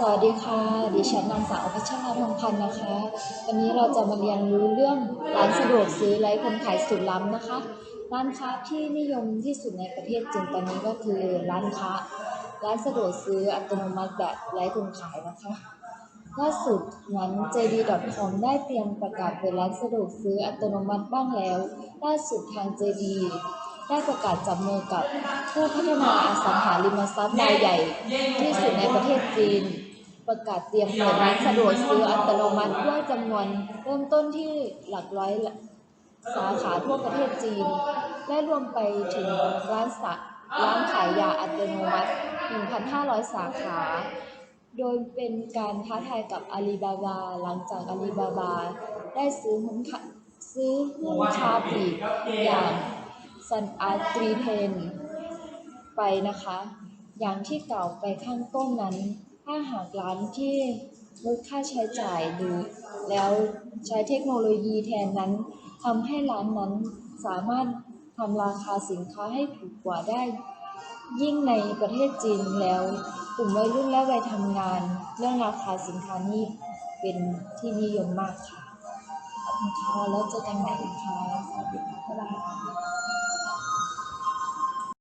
สวัสดีค่ะ ดิฉันนางสาวพัชราทองพันธ์นะคะ วันนี้เราจะมาเรียนรู้เรื่องร้านสะดวกซื้อไร้คนขายสุดล้ำนะคะ ร้านค้าที่นิยมที่สุดในประเทศจีนตอนนี้ก็คือร้านค้า ร้านสะดวกซื้ออัตโนมัติแบบไร้คนขายนะคะล่าสุดนั้น JD.com ได้เตรียมประกาศเปิดร้านสะดวกซื้ออัตโนมัติบ้างแล้ว ล่าสุดทาง JD ได้ประกาศจับมือกับผู้พัฒนาอสังหาริมทรัพย์รายใหญ่ที่สุดในประเทศจีน ประกาศเตรียมเปิดร้านสะดวกซื้ออัตโนมัติด้วยจำนวนเริ่มต้นที่หลักร้อยสาขาทั่วประเทศจีน และรวมไปถึงร้านสะร้านขายยาอัตโนมัติ 1,500 สาขา โดยเป็นการท้าทายกับอาลีบาบา หลังจากอาลีบาบา ได้ซื้อหุ้นซื้อหุ้นค้าปีอย่างซันอาร์ตรีเทน ไปนะคะ อย่างที่กล่าวไปข้างต้นนั้น ถ้าหากร้านที่ลดค่าใช้จ่ายหรือแล้วใช้เทคโนโลยีแทนนั้นทำให้ร้านนั้นสามารถทำราคาสินค้าให้ถูกกว่าได้ ยิ่งในประเทศจีนแล้วกลุ่มวัยรุ่นและวัยทำงาน เรื่องราคาสินค้านี่เป็นที่นิยมมากค่ะขอบคุณค่ะแล้วเจอกันใหม่นะคะสวัสดีค่ะบ๊ายบาย